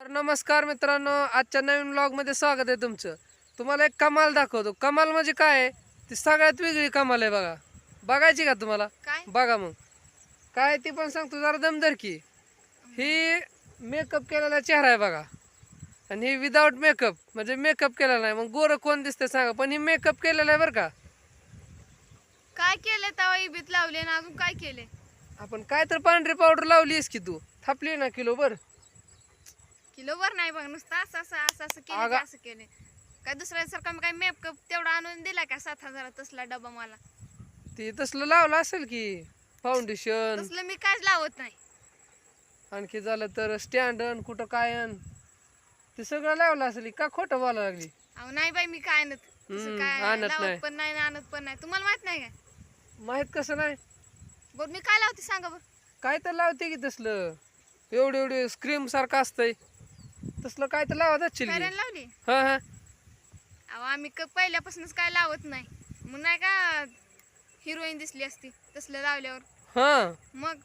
तर नमस्कार मित्रांनो आजच्या नवीन ब्लॉगमध्ये स्वागत आहे तुमचं. तुम्हाला एक कमाल दाखवतो. कमाल म्हणजे काय आहे? ती सगळ्यात वेगळी कमाल आहे बघा. बघायची का तुम्हाला? काय? बघा मग. काय ती पण सांगतो जरा दमदर की. ही मेकअप केलेला चेहरा आहे बघा. आणि ही विदाऊट मेकअप म्हणजे मेकअप केलेला नाही. मग गोरं कोण दिसते सांगा. पण ही मेकअप केलेला आहे बरं का. काय केलंय तवा इबीत लावले ना अजून काय केले आपण काय तर पांढरी पावडर लावलीस की तू. थापली ना किलो बर. किलोवर नाही बघ नुसतं असं असं असं असं केलं अगं. असं केले. काय दुसऱ्यासारखं मी काय मेकअप तेवढा आणून दिला का? सात हजारात तसला डबा मला. ती तसलं लावलं असेल की फाउंडेशन तसलं मी काहीच लावत नाही. आणखी झालं तर स्टँड कुठं काय अन ते सगळं लावलं असेल का खोटं बोलायला लागली? अहो नाही बाई मी काय आणत? तसं हम्म, काय आणत नाही. लावत पण नाही आणि आणत पण नाही. तुम्हाला माहीत नाही काय माहीत कसं नाही? बरं मी काय लावते सांगा बरं. काय तर लावते की तसलं. एवढे एवढे स्क्रीम सारखं असतंय. तसलं काय तर लावत असशील की फॅरन लावली. हा हा. अहो आम्ही क- पहिल्यापासूनच काय लावत नाही. मग नाही का हिरोईन दिसली असती तसलं लावल्यावर. हा. मग